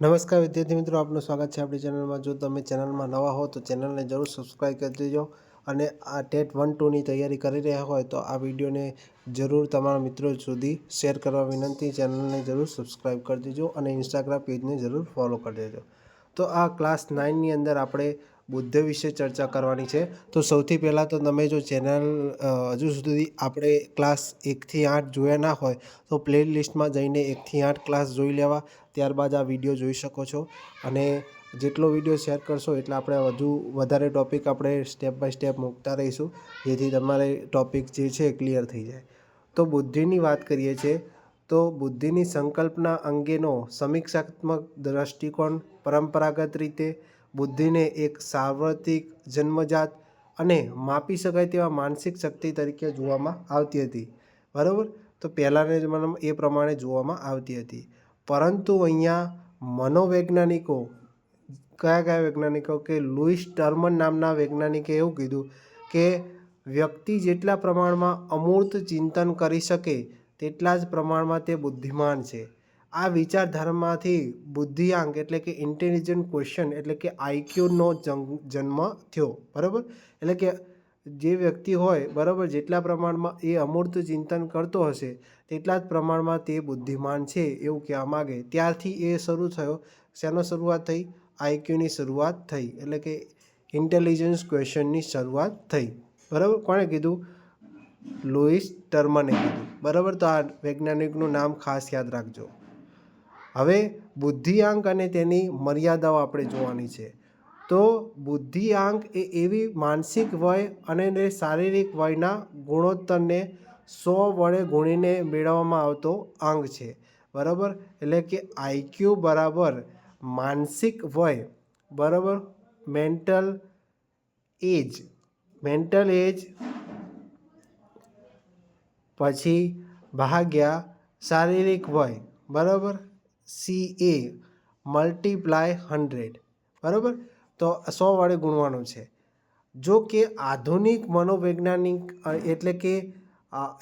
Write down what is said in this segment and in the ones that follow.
નમસ્કાર વિદ્યાર્થી મિત્રો, આપનું સ્વાગત છે આપણી ચેનલમાં. જો તમે ચેનલમાં નવા હો તો ચેનલને જરૂર સબસ્ક્રાઈબ કરી દેજો અને આ ટેટ વન ટુની તૈયારી કરી રહ્યા હોય તો આ વિડીયોને જરૂર તમારા મિત્રો સુધી શેર કરવા વિનંતી. ચેનલને જરૂર સબસ્ક્રાઈબ કરી દેજો અને ઇન્સ્ટાગ્રામ પેજને જરૂર ફોલો કરી દેજો. તો આ ક્લાસ નાઇનની અંદર આપણે બુદ્ધ વિશે ચર્ચા કરવાની છે. તો સૌથી પહેલાં તો તમે જો ચેનલ હજુ સુધી આપણે ક્લાસ એકથી આઠ જોયા ના હોય, તો પ્લે લિસ્ટમાં જઈને એકથી આઠ ક્લાસ જોઈ લેવા. ત્યારબાદ આ વીડિયો જોઈ શકો છો. અને જેટલો વીડિયો શેર કરશો એટલે આપણે વધુ, વધારે ટોપિક આપણે સ્ટેપ બાય સ્ટેપ મૂકતા રહીશું, જેથી તમારે ટોપિક જે છે ક્લિયર થઈ જાય. તો બુદ્ધિની વાત કરીએ છીએ તો બુદ્ધિની સંકલ્પના અંગેનો સમીક્ષાત્મક દ્રષ્ટિકોણ પરંપરાગત રીતે બુદ્ધિને એક સાર્વત્રિક જન્મજાત અને માપી શકાય તેવા માનસિક શક્તિ તરીકે જોવામાં આવતી હતી. બરાબર? તો પહેલાંના જમાનામાં એ પ્રમાણે જોવામાં આવતી હતી. પરંતુ અહીંયા મનોવૈજ્ઞાનિકો, કયા કયા વૈજ્ઞાનિકો કે લુઈસ ટર્મન નામના વૈજ્ઞાનિકે એવું કીધું કે વ્યક્તિ જેટલા પ્રમાણમાં અમૂર્ત ચિંતન કરી શકે, તેટલા જ પ્રમાણમાં તે બુદ્ધિમાન છે. આ વિચારધારામાંથી બુદ્ધિઆંક એટલે કે ઇન્ટેલિજન્ટ ક્વેશ્ચન એટલે કે આઈક્યુનો જન્મ થયો, બરાબર? એટલે કે જે વ્યક્તિ હોય, બરાબર, જેટલા પ્રમાણમાં એ અમૂર્ત ચિંતન કરતો હશે, તેટલા જ પ્રમાણમાં તે બુદ્ધિમાન છે એવું કહેવા માગે. ત્યારથી એ શરૂ થયો. શેનો શરૂઆત થઈ? આઈક્યુની શરૂઆત થઈ. એટલે કે ઇન્ટેલિજન્સ ક્વેશ્ચનની શરૂઆત થઈ. બરાબર? કોણે કીધું? લુઈસ ટર્મને કીધું. બરાબર? તો આ વૈજ્ઞાનિકનું નામ ખાસ યાદ રાખજો. હવે બુદ્ધિઆંક અને તેની મર્યાદાઓ આપણે જોવાની છે. તો બુદ્ધિઆંક એ એવી માનસિક વય અને શારીરિક વયના ગુણોત્તરને સો વડે ગુણીને મેળવવામાં આવતો અંક છે. બરાબર? એટલે કે આઈક્યુ બરાબર માનસિક વય, બરાબર? મેન્ટલ એજ મેન્ટલ એજ પછી ભાગ્યા શારીરિક વય, બરાબર? સી એ મલ્ટીપ્લાય હંડ્રેડ બરાબર? તો સો વડે ગુણવાનું છે. જો કે આધુનિક મનોવૈજ્ઞાનિક એટલે કે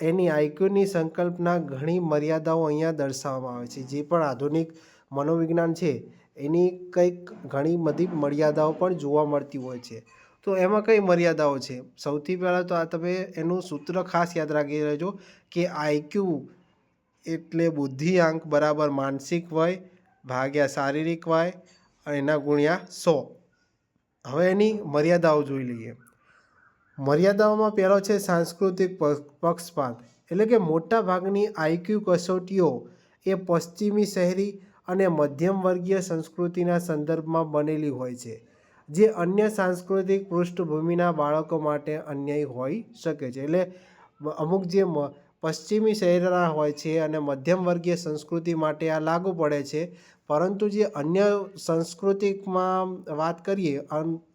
એની આઈક્યુની સંકલ્પના ઘણી મર્યાદાઓ અહીંયા દર્શાવવામાં આવે છે. જે પણ આધુનિક મનોવિજ્ઞાન છે, એની કંઈક ઘણી બધી મર્યાદાઓ પણ જોવા મળતી હોય છે. તો એમાં કઈ મર્યાદાઓ છે? સૌથી પહેલાં તો આ તમે એનું સૂત્ર ખાસ યાદ રાખી લેજો કે આઈક્યુ એટલે બુદ્ધિઆંક બરાબર માનસિક વય ભાગ્યા શારીરિક વય એના ગુણ્યા સો. હવે એની મર્યાદાઓ જોઈ લઈએ. મર્યાદાઓમાં પહેલો છે સાંસ્કૃતિક પક્ષપાત. એટલે કે મોટા ભાગની આઈક્યુ કસોટીઓ એ પશ્ચિમી શહેરી અને મધ્યમ વર્ગીય સંસ્કૃતિના સંદર્ભમાં બનેલી હોય છે, જે અન્ય સાંસ્કૃતિક પૃષ્ઠભૂમિના બાળકો માટે અન્યાયી હોઈ શકે છે. એટલે અમુક જે પશ્ચિમી શહેરના હોય છે અને મધ્યમ વર્ગીય સંસ્કૃતિ માટે આ લાગુ પડે છે. પરંતુ જે અન્ય સંસ્કૃતિકમાં વાત કરીએ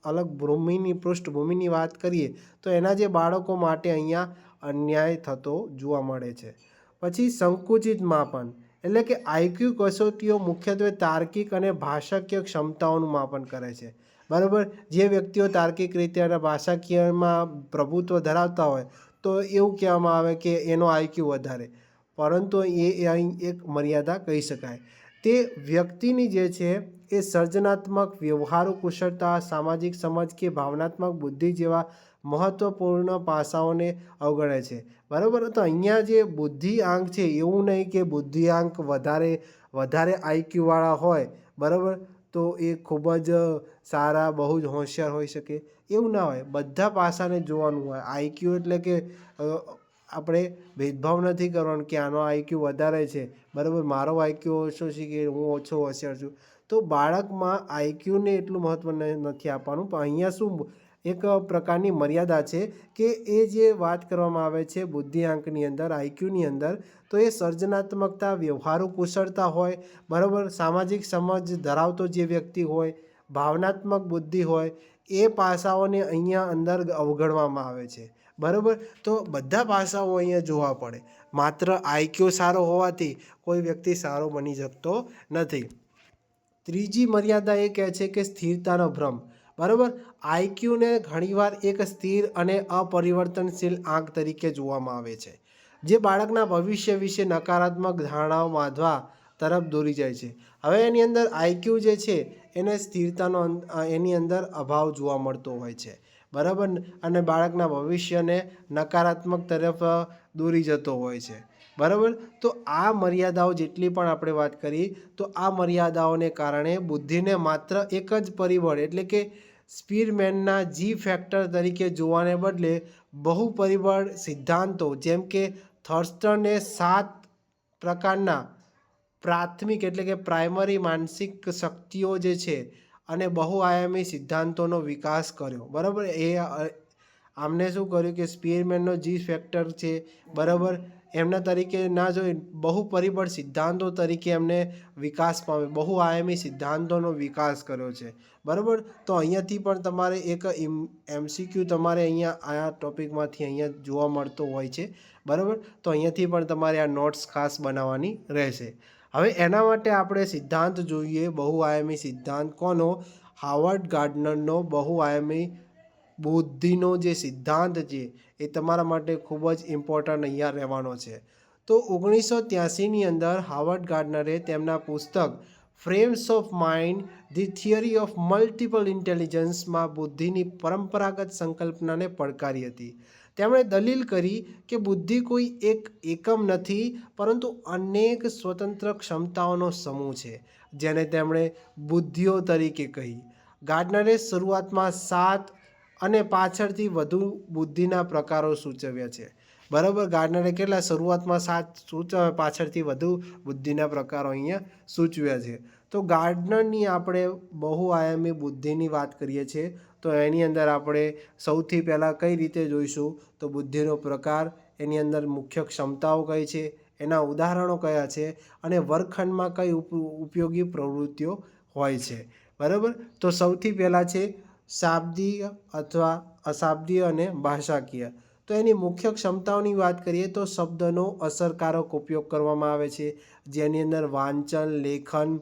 અલગ ભૂમિની, પૃષ્ઠભૂમિની વાત કરીએ, તો એના જે બાળકો માટે અહીંયા અન્યાય થતો જોવા મળે છે. પછી સંકુચિત માપન, એટલે કે આઈક્યુ કસોટીઓ મુખ્યત્વે તાર્કિક અને ભાષાકીય ક્ષમતાઓનું માપન કરે છે. બરાબર? જે વ્યક્તિઓ તાર્કિક રીતે અને ભાષાકીયમાં પ્રભુત્વ ધરાવતા હોય તો એવું કહેવામાં આવે કે એનો આઈક્યુ વધારે. પરંતુ એ અહીં એક મર્યાદા કહી શકાય. તે વ્યક્તિની જે છે, એ સર્જનાત્મક વ્યવહારુ કુશળતા, સામાજિક સમજ કે ભાવનાત્મક બુદ્ધિ જેવા મહત્ત્વપૂર્ણ પાસાઓને અવગણે છે. બરાબર? તો અહીંયા જે બુદ્ધિઆંક છે, એવું નહીં કે બુદ્ધિઆંક વધારે વધારે આઈક્યુવાળા હોય. બરાબર? તો એ ખૂબ જ સારા, બહુ જ હોશિયાર હોઈ શકે, એવું ના હોય. બધા પાસાને જોવાનું હોય. આઈક્યુ એટલે કે આપણે ભેદભાવ નથી કરવાનો કે આનો આઈક્યુ વધારે છે. બરાબર? મારો આઈક્યુ ઓછો છે કે હું ઓછો હોશિયાર છું? તો બાળકમાં આઈક્યુને એટલું મહત્ત્વ નથી આપવાનું. પણ અહીંયા શું એક પ્રકારની મર્યાદા છે કે એ જે વાત કરવામાં આવે છે બુદ્ધિઆંકની અંદર આઈક્યુની અંદર, તો એ સર્જનાત્મકતા, વ્યવહારુ કુશળતા હોય. બરાબર? સામાજિક સમજ ધરાવતો જે વ્યક્તિ હોય ભાવનાત્મક બુદ્ધિ હોય, એ પાસાઓને અહીંયા અંદર અવગણવામાં આવે છે. બરાબર? તો બધા પાસાઓ અહીંયા જોવા પડે. માત્ર આઈક્યુ સારો હોવાથી કોઈ વ્યક્તિ સારો બની શકતો નથી. ત્રીજી મર્યાદા એ કહે છે કે સ્થિરતાનો ભ્રમ. બરાબર? આઈક્યુને ઘણીવાર એક સ્થિર અને અપરિવર્તનશીલ આંક તરીકે જોવામાં આવે છે, જે બાળકના ભવિષ્ય વિશે નકારાત્મક ધારણાઓ બાંધવા તરફ દોરી જાય છે. હવે એની અંદર આઈક્યુ જે છે એને સ્થિરતાનો એની અંદર અભાવ જોવા મળતો હોય છે. બરાબર અને બાળકના ભવિષ્યને નકારાત્મક તરફ દોરી જતો હોય છે. બરાબર? તો આ મર્યાદાઓ જેટલી પણ આપણે વાત કરી, તો આ મર્યાદાઓને કારણે બુદ્ધિને માત્ર એક જ પરિબળ, એટલે કે સ્પીરમેનના જી ફેક્ટર તરીકે જોવાને બદલે બહુ પરિબળ સિદ્ધાંતો, જેમ કે થર્સ્ટને સાત પ્રકારના પ્રાથમિક એટલે કે પ્રાઇમરી માનસિક શક્તિઓ જે છે અને બહુઆયામી સિદ્ધાંતોનો વિકાસ કર્યો. બરાબર? એ આમને શું કર્યું કે સ્પીરમેનનો જી ફેક્ટર છે. બરાબર? એમના તરીકે ના જોઈ બહુ પરિબળ સિદ્ધાંતો તરીકે એમને વિકાસ પામે બહુઆયામી સિદ્ધાંતોનો વિકાસ કર્યો છે. બરાબર? તો અહીંયાથી પણ તમારે એક એમસીક્યુ તમારે અહીંયા આ ટોપિકમાંથી અહીંયા જોવા મળતો હોય છે. બરાબર? તો અહીંયાથી પણ તમારે આ નોટ્સ ખાસ બનાવવાની રહેશે. હવે એના માટે આપણે સિદ્ધાંત જોઈએ, બહુઆયામી સિદ્ધાંત કોનો? હાવર્ડ ગાર્ડનરનો બહુઆયામી બુદ્ધિનો જે સિદ્ધાંત છે, એ તમારા માટે ખૂબ જ ઇમ્પોર્ટન્ટ અહીંયા રહેવાનો છે. તો ઓગણીસો ત્યાસીની અંદર હાવર્ડ ગાર્ડનરે તેમના પુસ્તક Frames of Mind the Theory of Multiple ઇન્ટેલિજન્સમાં બુદ્ધિની પરંપરાગત સંકલ્પનાને પડકારી હતી. તેમણે દલીલ કરી કે બુદ્ધિ કોઈ એક એકમ નથી, પરંતુ અનેક સ્વતંત્ર ક્ષમતાઓનો સમૂહ છે, જેને તેમણે બુદ્ધિઓ તરીકે કહી. ગાર્ડનરે શરૂઆતમાં સાત અને પાછળથી વધુ બુદ્ધિના પ્રકારો સૂચવ્યા છે. બરાબર, ગાર્ડનરે કેટલા? શરૂઆતમાં સાત સૂચવ્યા પાછળથી વધુ બુદ્ધિના પ્રકારો અહીંયા સૂચવ્યા છે. તો ગાર્ડનરની આપણે બહુઆયામી બુદ્ધિની વાત કરીએ છીએ, તો એની અંદર આપણે સૌથી પહેલાં કઈ રીતે જોઈશું? તો બુદ્ધિનો પ્રકાર, એની અંદર મુખ્ય ક્ષમતાઓ કઈ છે, એના ઉદાહરણો કયા છે, અને વર્ગખંડમાં કઈ ઉપ, ઉપયોગી પ્રવૃત્તિઓ હોય છે. બરાબર? તો સૌથી પહેલાં છે શાબ્દિય અથવા અશાબ્દીય અને ભાષાકીય. તો એની મુખ્ય ક્ષમતાઓની વાત કરીએ તો શબ્દનો અસરકારક ઉપયોગ કરવામાં આવે છે, જેની અંદર વાંચન, લેખન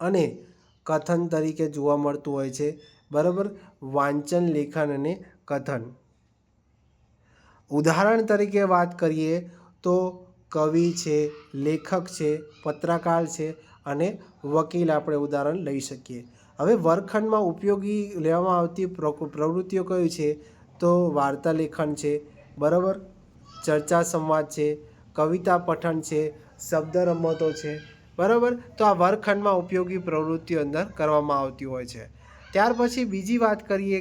અને કથન તરીકે જોવા મળતું હોય છે. બરાબર? વાંચન, લેખન અને કથન. ઉદાહરણ તરીકે વાત કરીએ તો કવિ છે, લેખક છે, પત્રકાર છે અને વકીલ આપણે ઉદાહરણ લઈ શકીએ. હવે વર્ગખંડમાં ઉપયોગી લેવામાં આવતી પ્ર- પ્રવૃત્તિઓ કઈ છે? તો વાર્તા લેખન છે. બરાબર? ચર્ચા સંવાદ છે. કવિતા પઠન છે. શબ્દ રમતો છે. બરાબર? તો આ વર્ગખંડમાં ઉપયોગી પ્રવૃત્તિઓ અંદર કરવામાં આવતી હોય છે. ત્યાર પછી બીજી વાત કરીએ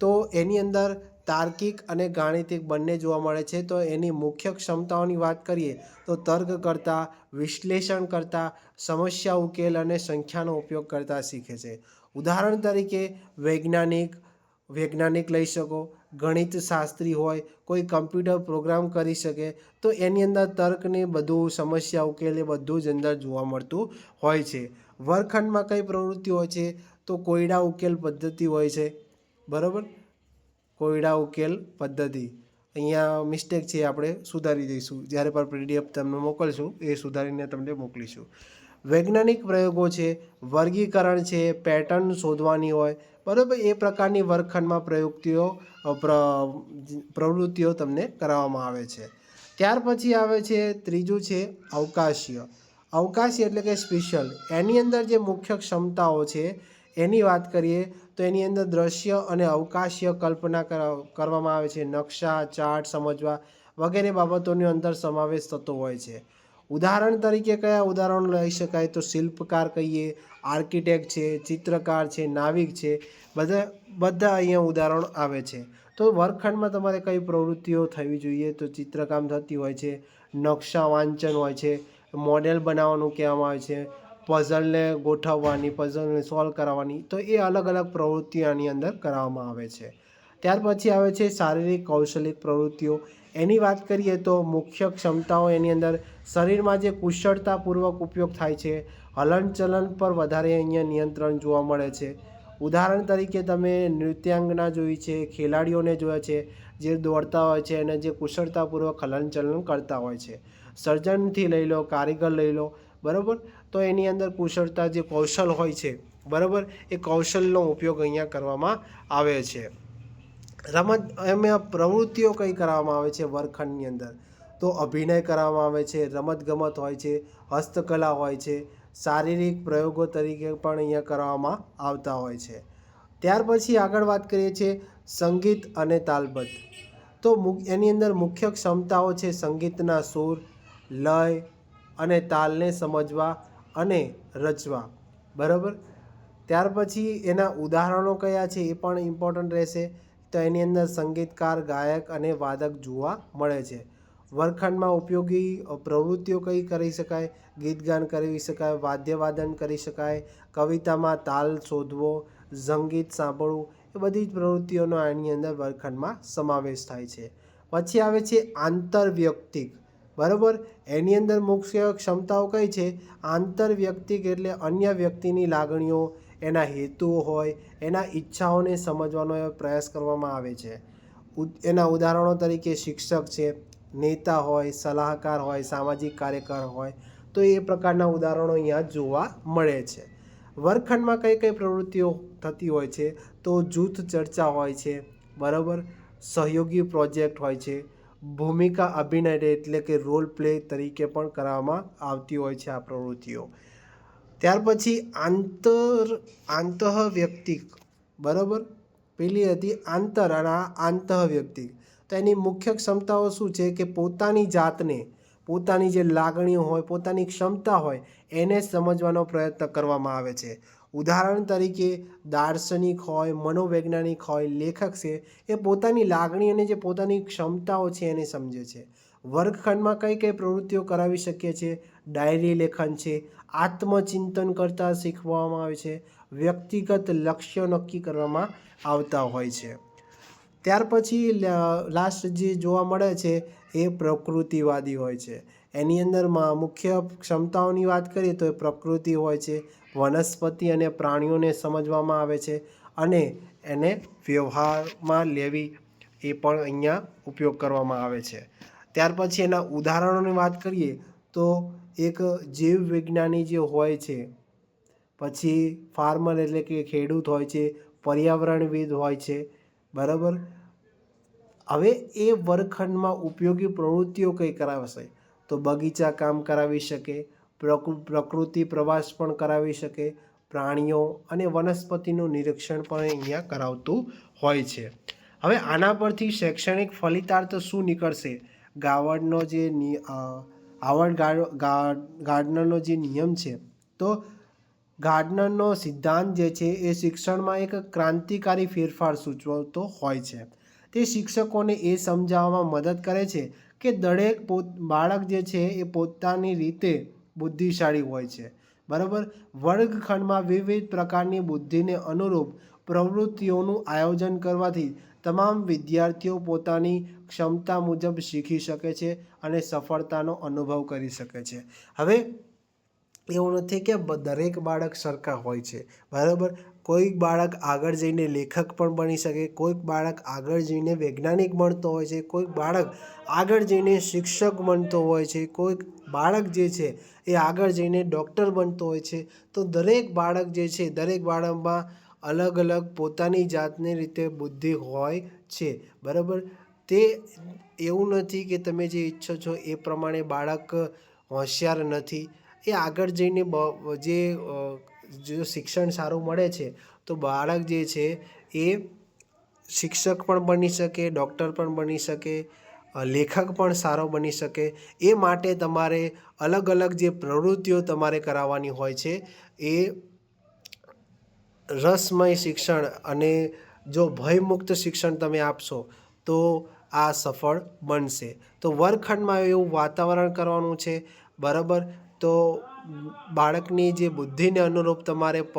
તો એની અંદર તાર્કિક અને ગાણિતિક બંને જોવા મળે છે. તો એની મુખ્ય ક્ષમતાઓની વાત કરીએ તો તર્ક કરતાં, વિશ્લેષણ કરતાં, સમસ્યા ઉકેલ અને સંખ્યાનો ઉપયોગ કરતા શીખે છે. ઉદાહરણ તરીકે વૈજ્ઞાનિક વૈજ્ઞાનિક લઈ શકો ગણિત શાસ્ત્રી હોય, કોઈ કમ્પ્યુટર પ્રોગ્રામ કરી શકે, તો એની અંદર તર્કને બધું, સમસ્યા, ઉકેલ બધું જ અંદર જોવા મળતું હોય છે. વર્ગખંડમાં કઈ પ્રવૃત્તિ હોય છે? તો કોયડા ઉકેલ પદ્ધતિ હોય છે. બરાબર? કોયડા ઉકેલ પદ્ધતિ. અહીંયા મિસ્ટેક છે, આપણે સુધારી દઈશું. જ્યારે પણ પીડીએફ તમને મોકલશું, એ સુધારીને તમને મોકલીશું. વૈજ્ઞાનિક પ્રયોગો છે, વર્ગીકરણ છે, પેટર્ન શોધવાની હોય બરાબર, એ પ્રકારની વર્ગખંડમાં પ્રયુક્તિઓ પ્ર- પ્રવૃત્તિઓ તમને કરાવવામાં આવે છે. ત્યાર પછી આવે છે ત્રીજું છે અવકાશીય. અવકાશી એટલે કે સ્પેશિયલ. એની અંદર જે મુખ્ય ક્ષમતાઓ છે, એની વાત કરીએ તો એની અંદર દ્રશ્ય અને અવકાશીય કલ્પના કર- કરવામાં આવે છે. નકશા, ચાર્ટ સમજવા વગેરે બાબતોની અંદર સમાવેશ થતો હોય છે. ઉદાહરણ તરીકે કયા ઉદાહરણ લઈ શકાય? તો શિલ્પકાર કહીએ, આર્કિટેક્ટ છે, ચિત્રકાર છે, નાવિક છે, બધા બધા અહીંયા ઉદાહરણો આવે છે. તો વર્ગખંડમાં તમારે કઈ પ્રવૃત્તિઓ થવી જોઈએ? તો ચિત્રકામ થતી હોય છે, નકશા વાંચન હોય છે, મોડેલ બનાવવાનું કહેવામાં આવે છે, પઝલને ગોઠવવાની, પઝલને સોલ્વ કરાવવાની, તો એ અલગ અલગ પ્રવૃત્તિઓ આની અંદર કરાવવામાં આવે છે. ત્યાર પછી આવે છે શારીરિક, કૌશલિક પ્રવૃત્તિઓ. એની વાત કરીએ તો મુખ્ય ક્ષમતાઓ એની અંદર શરીરમાં જે કુશળતાપૂર્વક ઉપયોગ થાય છે, હલનચલન પર વધારે અહીંયા નિયંત્રણ જોવા મળે છે. ઉદાહરણ તરીકે તમે નૃત્યાંગના જોઈ છે, ખેલાડીઓને જોયા છે, જે દોડતા હોય છે અને જે કુશળતાપૂર્વક હલનચલન કરતા હોય છે. સર્જનથી લઈ લો, કારીગર લઈ લો, બરાબર? તો એની અંદર કુશળતા જે કૌશલ હોય છે, બરાબર? એ કૌશલનો ઉપયોગ અહીંયા કરવામાં આવે છે. રમત એમાં પ્રવૃત્તિઓ કઈ કરવામાં આવે છે વર્ગખંડની અંદર? તો અભિનય કરવામાં આવે છે રમતગમત હોય છે, હસ્તકલા હોય છે, શારીરિક પ્રયોગો તરીકે પણ અહીંયા કરવામાં આવતા હોય છે. ત્યાર પછી આગળ વાત કરીએ છીએ સંગીત અને તાલબદ્ધ. તો એની અંદર મુખ્ય ક્ષમતાઓ છે સંગીતના સૂર, લય અને તાલને સમજવા અને રચવા. બરાબર? ત્યાર પછી એના ઉદાહરણો કયા છે એ પણ ઇમ્પોર્ટન્ટ રહેશે. તો એની અંદર સંગીતકાર, ગાયક અને વાદક જોવા મળે છે. વર્ગખંડમાં ઉપયોગી પ્રવૃત્તિઓ કઈ કરી શકાય? ગીત ગાન કરી શકાય, વાદ્યવાદન કરી શકાય, કવિતામાં તાલ શોધવો, સંગીત સાંભળવું, એ બધી જ પ્રવૃત્તિઓનો આની અંદર વર્ગખંડમાં સમાવેશ થાય છે. પછી આવે છે આંતરવ્યક્તિક. બરાબર? એની અંદર મુખ્ય ક્ષમતાઓ કઈ છે? આંતરવ્યક્તિક એટલે અન્ય વ્યક્તિની લાગણીઓ એના હેતુઓ હોય, એના ઈચ્છાઓને સમજવાનો પ્રયાસ કરવામાં આવે છે. એના ઉદાહરણો તરીકે શિક્ષક છે, નેતા હોય, સલાહકાર હોય, સામાજિક કાર્યકર હોય, તો એ પ્રકારના ઉદાહરણો અહીંયા જોવા મળે છે. વર્ગખંડમાં કઈ કઈ પ્રવૃત્તિઓ થતી હોય છે? તો જૂથ ચર્ચા હોય છે, બરાબર? સહયોગી પ્રોજેક્ટ હોય છે, ભૂમિકા અભિનય એટલે કે રોલ પ્લે તરીકે પણ કરવામાં આવતી હોય છે આ પ્રવૃત્તિઓ. ત્યાર પછી આંતર, આંતઃવ્યક્તિક, બરાબર? પેલી હતી આંતર અને આ આંતઃવ્યક્તિક. તો એની મુખ્ય ક્ષમતાઓ શું છે કે પોતાની જાતને, પોતાની જે લાગણીઓ હોય, પોતાની ક્ષમતા હોય, એને સમજવાનો પ્રયત્ન કરવામાં આવે છે. ઉદાહરણ તરીકે દાર્શનિક હોય, મનોવૈજ્ઞાનિક હોય, લેખક છે, એ પોતાની લાગણી અને જે પોતાની ક્ષમતાઓ છે એને સમજે છે. વર્ગખંડમાં કઈ કઈ પ્રવૃત્તિઓ કરાવી શકીએ છીએ? ડાયરી લેખન છે. આત્મચિંતન કરતાં શીખવવામાં આવે છે. વ્યક્તિગત લક્ષ્ય નક્કી કરવામાં આવતા હોય છે. ત્યાર પછી લાસ્ટ જે જોવા મળે છે એ પ્રકૃતિવાદી હોય છે. એની અંદરમાં મુખ્ય ક્ષમતાઓની વાત કરીએ તો એ પ્રકૃતિ હોય છે, વનસ્પતિ અને પ્રાણીઓને સમજવામાં આવે છે અને એને વ્યવહારમાં લેવી એ પણ અહીંયા ઉપયોગ કરવામાં આવે છે. ત્યાર પછી એના ઉદાહરણોની વાત કરીએ તો એક જીવ વિજ્ઞાની જે હોય છે, પછી ફાર્મર એટલે કે ખેડૂત હોય છે, પર્યાવરણવિદ હોય છે, બરાબર? હવે એ વર્ગખંડમાં ઉપયોગી પ્રવૃત્તિઓ કઈ કરાવશે? તો બગીચા કામ કરાવી શકે, પ્રકૃ- પ્રકૃતિ પ્રવાસ પણ કરાવી શકે, પ્રાણીઓ અને વનસ્પતિનું નિરીક્ષણ પણ અહીંયા કરાવતું હોય છે. હવે આના પરથી શૈક્ષણિક ફલિતાર્થ શું નીકળશે? ગાવડનો જે ગાર્ડ ગાર્ડનરનો જે નિયમ છે, તો ગાર્ડનરનો સિદ્ધાંત જે છે એ શિક્ષણમાં એક ક્રાંતિકારી ફેરફાર સૂચવતો હોય છે. તે શિક્ષકોને એ સમજાવવામાં મદદ કરે છે કે દરેક પોત, બાળક જે છે એ પોતાની રીતે બુદ્ધિશાળી હોય છે. બરાબર? વર્ગખંડમાં વિવિધ પ્રકારની બુદ્ધિને અનુરૂપ પ્રવૃત્તિઓનું આયોજન કરવાથી તમામ વિદ્યાર્થીઓ પોતાની ક્ષમતા મુજબ શીખી શકે છે અને સફળતાનો અનુભવ કરી શકે છે. હવે, એવું નથી કે દરેક બાળક સરખા હોય છે, બરાબર? કોઈક બાળક આગળ જઈને લેખક પણ બની શકે, કોઈક બાળક આગળ જઈને વૈજ્ઞાનિક બનતો હોય છે, કોઈક બાળક આગળ જઈને શિક્ષક બનતો હોય છે, કોઈક બાળક જે છે એ આગળ જઈને ડૉક્ટર બનતો હોય છે. તો દરેક બાળક જે છે, દરેક બાળકમાં અલગ અલગ પોતાની જાતની રીતે બુદ્ધિ હોય છે, બરાબર? તે એવું નથી કે તમે જે ઈચ્છો છો એ પ્રમાણે બાળક હોશિયાર નથી. એ આગળ જઈને જે જો શિક્ષણ સારું મળે છે, તો બાળક જે છે એ શિક્ષક પણ બની શકે, ડૉક્ટર પણ બની શકે લેખક પણ સારો બની શકે. એ માટે તમારે અલગ અલગ જે પ્રવૃત્તિઓ તમારે કરાવવાની હોય છે એ રસમય શિક્ષણ અને જો ભયમુક્ત શિક્ષણ તમે આપશો, તો આ સફળ બનશે. તો વર્ગખંડમાં એવું વાતાવરણ કરવાનું છે, બરાબર? તો બાળકની જે બુદ્ધિને અનુરૂપ તમારે પ,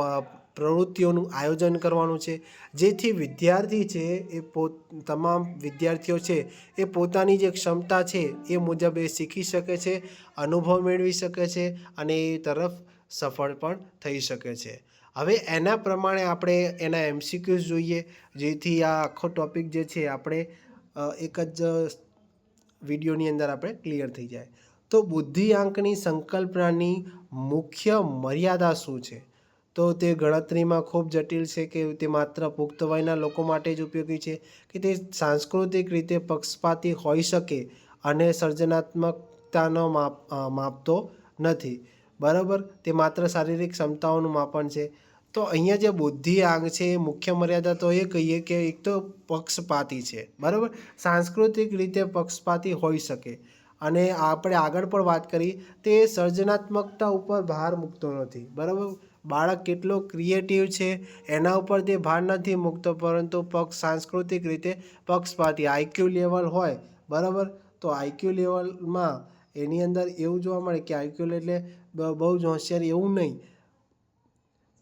પ્રવૃત્તિઓનું આયોજન કરવાનું છે. જેથી વિદ્યાર્થી છે, એ પોત, તમામ વિદ્યાર્થીઓ છે, એ પોતાની જે ક્ષમતા છે, એ મુજબ એ શીખી શકે છે, અનુભવ મેળવી શકે છે અને એ તરફ સફળ પણ થઈ શકે છે. હવે એના પ્રમાણે આપણે એના એમસીક્યુઝ જોઈએ, જેથી આ આખો ટોપિક જે છે આપણે એક જ વિડીયોની અંદર આપણે ક્લિયર થઈ જાય. તો બુદ્ધિઆંકની સંકલ્પનાની મુખ્ય મર્યાદા શું છે? તો તે ગણતરીમાં ખૂબ જટિલ છે કે તે માત્ર પુખ્ત વયના લોકો માટે જ ઉપયોગી છે કે તે સાંસ્કૃતિક રીતે પક્ષપાતી હોઈ શકે અને સર્જનાત્મકતાનો માપ માપતો નથી. બરાબર? તે માત્ર શારીરિક ક્ષમતાઓનું માપન છે. તો અહીંયા જે બુદ્ધિ આંગ છે, એ મુખ્ય મર્યાદા તો એ કહીએ કે એક તો પક્ષપાતી છે, બરાબર? સાંસ્કૃતિક રીતે પક્ષપાતી હોઈ શકે. અને આપણે આગળ પણ વાત કરી, તે સર્જનાત્મકતા ઉપર ભાર મૂકતો નથી, બરાબર? બાળક કેટલો ક્રિએટિવ છે, એના ઉપર તે ભાર નથી મૂકતો, પરંતુ પક્ષ સાંસ્કૃતિક રીતે પક્ષપાતી આઈક્યુ લેવલ હોય, બરાબર? તો આઈક્યુ લેવલમાં એની અંદર એવું જોવા મળે કે આઈક્યુ એટલે બહુ જ હોશિયાર એવું નહીં.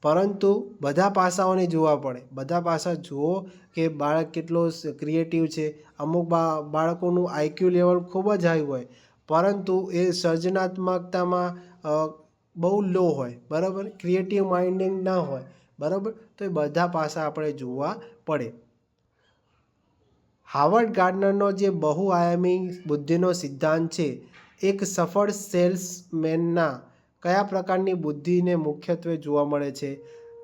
પરંતુ બધા પાસાઓને જોવા પડે. બધા પાસા જુઓ કે બાળક કેટલો ક્રિએટિવ છે. અમુક બાળકોનું આઈક્યુ લેવલ ખૂબ જ હાઈ હોય. પરંતુ એ સર્જનાત્મકતામાં બહુ લો હોય. બરાબર? ક્રિએટિવ માઇન્ડિંગ ના હોય. બરાબર? તો એ બધા પાસા આપણે જોવા પડે. હાવર્ડ ગાર્ડનરનો જે બહુઆયામી બુદ્ધિનો સિદ્ધાંત છે, એક સફળ સેલ્સમેનના કયા પ્રકારની બુદ્ધિને મુખ્યત્વે જોવા મળે છે?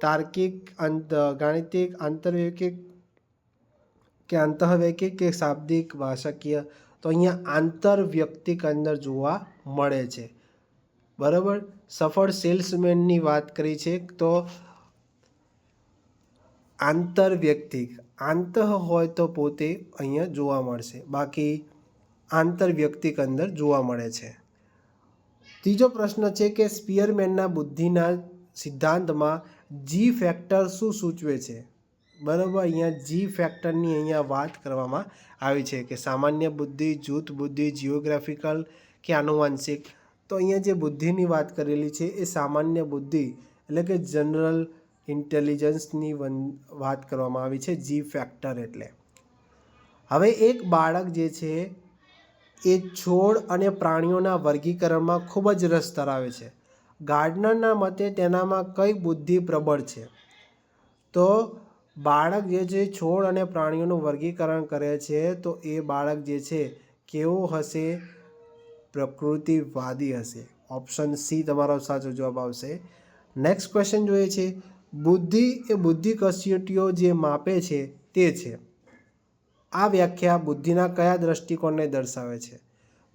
તાર્કિક, અંત, ગાણિતિક, આંતરવૈકિક કે અંતઃવૈકિક કે શાબ્દિક, ભાષાકીય? તો અહીંયા આંતરવ્યક્તિક અંદર જોવા મળે છે. બરાબર? સફળ સેલ્સમેનની વાત કરી છે, તો આંતરવ્યક્તિક. આંતઃ હોય તો પોતે અહીંયા જોવા મળશે. બાકી આંતરવ્યક્તિક અંદર જોવા મળે છે. ત્રીજો પ્રશ્ન છે કે સ્પિયરમેનના બુદ્ધિના સિદ્ધાંતમાં જી ફેક્ટર શું સૂચવે છે? બરાબર, અહીંયા જી ફેક્ટરની અહીંયા વાત કરવામાં આવી છે કે સામાન્ય બુદ્ધિ, જૂથ બુદ્ધિ જિયોગ્રાફિકલ કે આનુવાંશિક. તો અહીંયા જે બુદ્ધિની વાત કરેલી છે એ સામાન્ય બુદ્ધિ એટલે કે જનરલ ઇન્ટેલિજન્સની વન- વાત કરવામાં આવી છે જી ફેક્ટર એટલે. હવે એક બાળક જે છે એ છોડ અને પ્રાણીઓના વર્ગીકરણમાં ખૂબ જ રસ ધરાવે છે. ગાર્ડનરના મતે તેનામાં કઈ બુદ્ધિ પ્રબળ છે? તો બાળક જે છે, છોડ અને પ્રાણીઓનું વર્ગીકરણ કરે છે, તો એ બાળક જે છે, કેવો હશે? પ્રકૃતિવાદી હશે. ઓપ્શન સી તમારો સાચો જવાબ આવશે. નેક્સ્ટ ક્વેશ્ચન જોઈએ છે. બુદ્ધિ એ બુદ્ધિ કસોટીઓ જે માપે છે તે છે. આ વ્યાખ્યા બુદ્ધિના કયા દ્રષ્ટિકોણને દર્શાવે છે?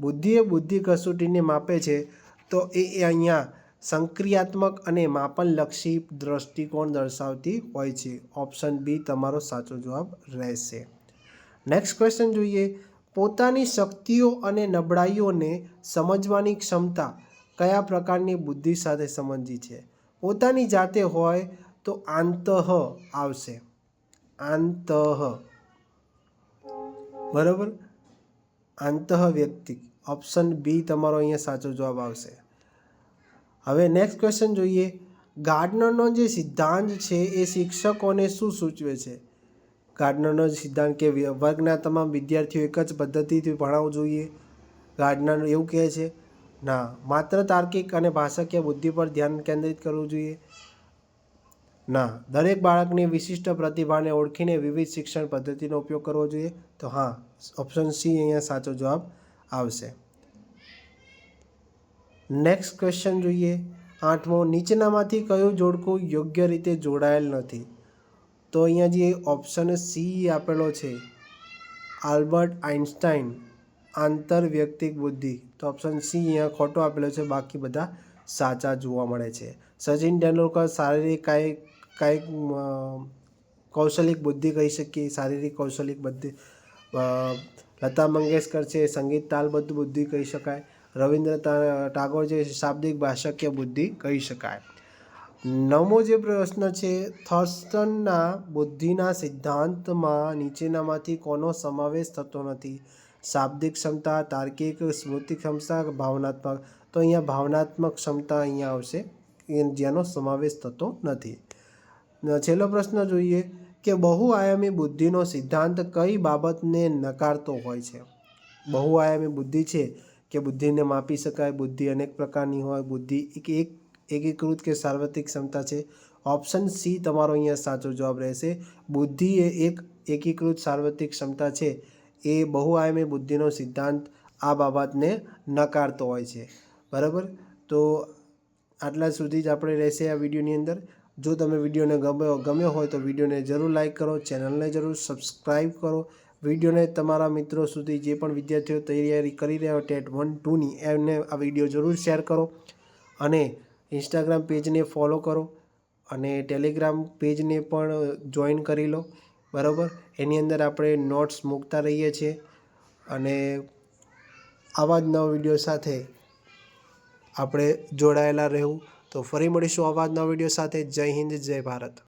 બુદ્ધિ એ બુદ્ધિ કસોટીને માપે છે તો એ અહીંયા સંક્રિયાત્મક અને માપનલક્ષી દ્રષ્ટિકોણ દર્શાવતી હોય છે. ઓપ્શન બી તમારો સાચો જવાબ રહેશે. નેક્સ્ટ ક્વેશ્ચન જોઈએ. પોતાની શક્તિઓ અને નબળાઈઓને સમજવાની ક્ષમતા કયા પ્રકારની બુદ્ધિ સાથે સંબંધી છે? પોતાની જાતે હોય તો આંતઃ આવશે. આંતઃ બરાબર? આંતઃવ્યક્તિક ઓપ્શન બી તમારો અહીંયા સાચો જવાબ આવશે. હવે નેક્સ્ટ ક્વેશ્ચન જોઈએ. ગાર્ડનરનો જે સિદ્ધાંત છે એ શિક્ષકોને શું સૂચવે છે? ગાર્ડનરનો સિદ્ધાંત કે વર્ગના તમામ વિદ્યાર્થીઓ એક જ પદ્ધતિથી ભણાવવું જોઈએ? ગાર્ડનર એવું કહે છે, ના, માત્ર તાર્કિક અને ભાષાકીય બુદ્ધિ પર ધ્યાન કેન્દ્રિત કરવું જોઈએ. ના, દરેક બાળકની વિશિષ્ટ પ્રતિભાને ઓળખીને વિવિધ શિક્ષણ પદ્ધતિનો ઉપયોગ કરવો જોઈએ. તો હા ઓપ્શન સી અહીંયા સાચો જવાબ આવશે. નેક્સ્ટ ક્વેશ્ચન જોઈએ. આઠમો, નીચેનામાંથી કયું જોડકું યોગ્ય રીતે જોડાયેલ નથી? તો અહીંયા જે ઓપ્શન સી આપેલો છે આલ્બર્ટ આઇન્સ્ટાઈન આંતરવ્યક્તિક બુદ્ધિ. તો ઓપ્શન સી અહીંયા ખોટો આપેલો છે, બાકી બધા સાચા જોવા મળે છે. સચિન તેંડુલકર શારીરિક કાંઈક કાંઈક કૌશલિક બુદ્ધિ કહી શકીએ, શારીરિક કૌશલિક બુદ્ધિ. લતા મંગેશકર છે, સંગીત તાલબદ્ધ બુદ્ધિ કહી શકાય. રવિન્દ્ર ટાગોર જે શાબ્દિક ભાષાકીય બુદ્ધિ કહી શકાય. નવમો જે પ્રશ્ન છે, થર્સ્ટનના બુદ્ધિના સિદ્ધાંતમાં નીચેનામાંથી કોનો સમાવેશ થતો નથી? શાબ્દિક ક્ષમતા, તાર્કિક સ્મૃતિ ક્ષમતા, ભાવનાત્મક. તો અહીંયા ભાવનાત્મક ક્ષમતા અહીંયા આવશે જેનો સમાવેશ થતો નથી. છેલ્લો પ્રશ્ન જોઈએ કે બહુઆયામી બુદ્ધિનો સિદ્ધાંત કઈ બાબતને નકારતો હોય છે? બહુઆયામી બુદ્ધિ છે કે બુદ્ધિને માપી શકાય, બુદ્ધિ અનેક પ્રકારની હોય, બુદ્ધિ એક એક એકીકૃત કે સાર્વત્રિક ક્ષમતા છે? ઓપ્શન સી તમારો અહીંયા સાચો જવાબ રહેશે. બુદ્ધિ એ એક એકીકૃત સાર્વત્રિક ક્ષમતા છે. એ બહુઆયામી બુદ્ધિનો સિદ્ધાંત આ બાબતને નકારતો હોય છે. બરાબર? તો આટલા સુધી જ આપણે રહેશે આ વિડીયોની અંદર. જો તમે વિડીયોને ગમ્યો ગમ્યો હોય તો વિડીયોને જરૂર લાઇક કરો, ચેનલને જરૂર સબસ્ક્રાઈબ કરો. વિડીયોને તમારા મિત્રો સુધી જે પણ વિદ્યાર્થીઓ તૈયારી કરી રહ્યા હોય ટેટ વન ટુની એમને આ વીડિયો જરૂર શેર કરો. અને ઇન્સ્ટાગ્રામ પેજને ફોલો કરો અને ટેલિગ્રામ પેજને પણ જોઈન કરી લો. બરાબર? એની અંદર આપણે નોટ્સ મૂકતા રહીએ છીએ. અને આવા જ નવા વીડિયો સાથે આપણે જોડાયેલા રહેવું. તો ફરી મળીશું આવા જ નવા વીડિયો સાથે. જય હિન્દ જય ભારત.